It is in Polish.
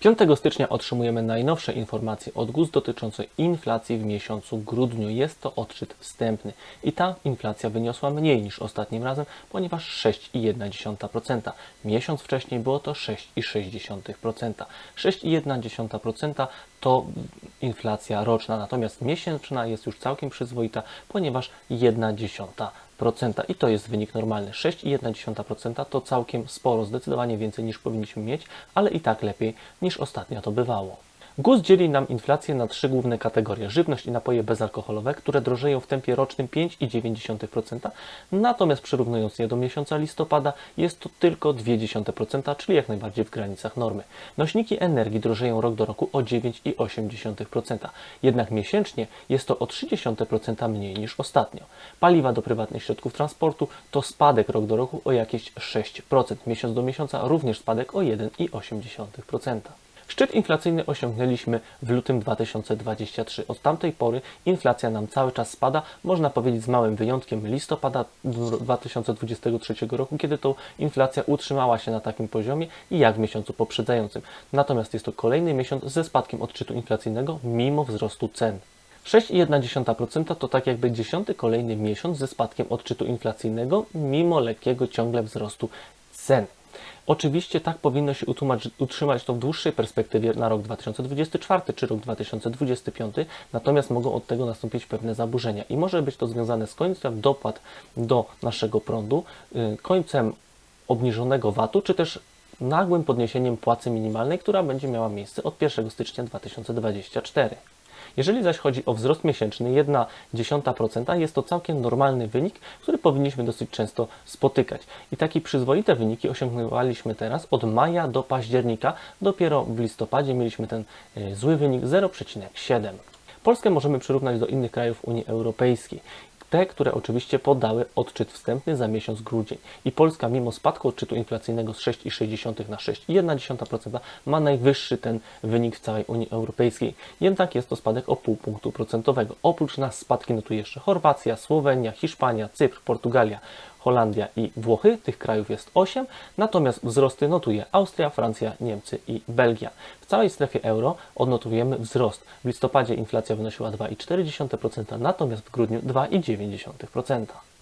5 stycznia otrzymujemy najnowsze informacje od GUS dotyczące inflacji w miesiącu grudniu. Jest to odczyt wstępny i ta inflacja wyniosła mniej niż ostatnim razem, ponieważ 6,1%. Miesiąc wcześniej było to 6,6%. 6,1% to inflacja roczna, natomiast miesięczna jest już całkiem przyzwoita, ponieważ 1,1%. I to jest wynik normalny. 6,1% to całkiem sporo, zdecydowanie więcej niż powinniśmy mieć, ale i tak lepiej niż ostatnio to bywało. GUS dzieli nam inflację na trzy główne kategorie: żywność i napoje bezalkoholowe, które drożeją w tempie rocznym 5,9%, natomiast przyrównując je do miesiąca listopada, jest to tylko 0,2%, czyli jak najbardziej w granicach normy. Nośniki energii drożeją rok do roku o 9,8%, jednak miesięcznie jest to o 0,3% mniej niż ostatnio. Paliwa do prywatnych środków transportu to spadek rok do roku o jakieś 6%, miesiąc do miesiąca również spadek o 1,8%. Szczyt inflacyjny osiągnęliśmy w lutym 2023. Od tamtej pory inflacja nam cały czas spada, można powiedzieć z małym wyjątkiem listopada 2023 roku, kiedy to inflacja utrzymała się na takim poziomie i jak w miesiącu poprzedzającym. Natomiast jest to kolejny miesiąc ze spadkiem odczytu inflacyjnego mimo wzrostu cen. 6,1% to tak jakby dziesiąty kolejny miesiąc ze spadkiem odczytu inflacyjnego mimo lekkiego ciągle wzrostu cen. Oczywiście tak powinno się utrzymać to w dłuższej perspektywie na rok 2024 czy rok 2025, natomiast mogą od tego nastąpić pewne zaburzenia i może być to związane z końcem dopłat do naszego prądu, y, końcem obniżonego VAT-u, czy też nagłym podniesieniem płacy minimalnej, która będzie miała miejsce od 1 stycznia 2024. Jeżeli zaś chodzi o wzrost miesięczny 1,1%, jest to całkiem normalny wynik, który powinniśmy dosyć często spotykać. I takie przyzwoite wyniki osiągnęliśmy teraz od maja do października. Dopiero w listopadzie mieliśmy ten e, zły wynik 0,7. Polskę możemy przyrównać do innych krajów Unii Europejskiej. Te, które oczywiście podały odczyt wstępny za miesiąc grudzień. I Polska, mimo spadku odczytu inflacyjnego z 6,6 na 6,1%, ma najwyższy ten wynik w całej Unii Europejskiej. Jednak jest to spadek o pół punktu procentowego. Oprócz nas spadki notuje jeszcze Chorwacja, Słowenia, Hiszpania, Cypr, Portugalia, Holandia i Włochy. Tych krajów jest 8, natomiast wzrosty notuje Austria, Francja, Niemcy i Belgia. W całej strefie euro odnotujemy wzrost. W listopadzie inflacja wynosiła 2,4%, natomiast w grudniu 2,9%.